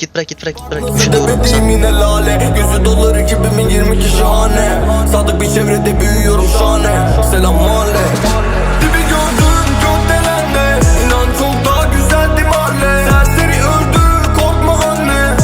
Git bırak git bırak git bırak. Ödemediğim yine lale. Gözü dolar ekibimin 20 kişi hane. Sadık bir çevrede büyüyorum şahane. Selam mahalle. Dibi gördüm gökdelende İnan çok daha güzeldi mahalle. Serseri öldü korkma anne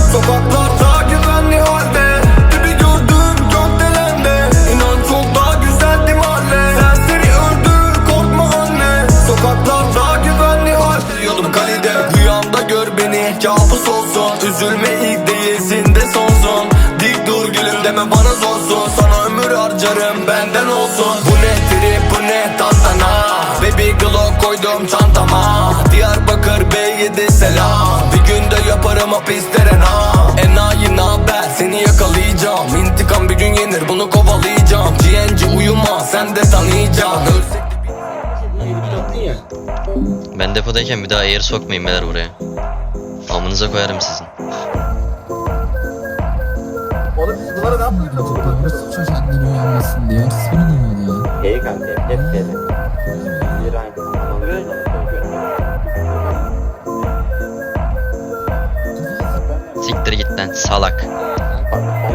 Üzülme ilk değilsin de sonsun Dik dur gülüm deme bana zorsun Sana ömür harcarım benden olsun. Bu ne trip bu ne tantana? Baby glock koydum çantama. Diyarbakır B7 selam. Bir günde yaparım hapislere na. Enayi naber seni yakalayacağım. İntikam bir gün yenir bunu kovalayacağım. GNC uyuma sen de tanıyacaksın. Ölsek Ben depodayken bir daha air sokmayın beyler buraya. Amınıza koyarım sizin. Doğrusu çocuğun anneni uyanmasın diyor. Sonra ne oluyor? Hey kanka hep dedi. Bir aynı. Siktir git lan salak.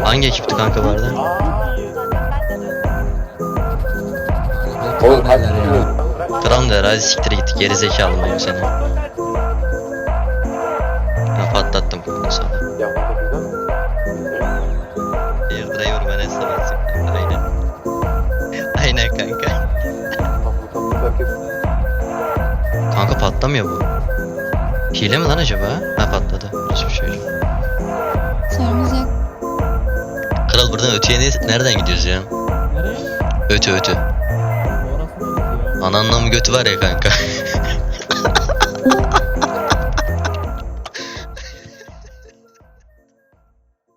Hangi ekipti kanka bu arada? Oğlum kaç Kral der hadi siktir git geri zekalı mıyım seni? Ha patlattım kanka sonra. Ya Kanka patlamıyor bu. Hile mi lan acaba? Ha patladı. Hiçbir şey yok. Sorumuz yok. Kral buradan öteye ne- nereden gidiyoruz ya? Nereye? Ya? Ananla mı götü var ya kanka.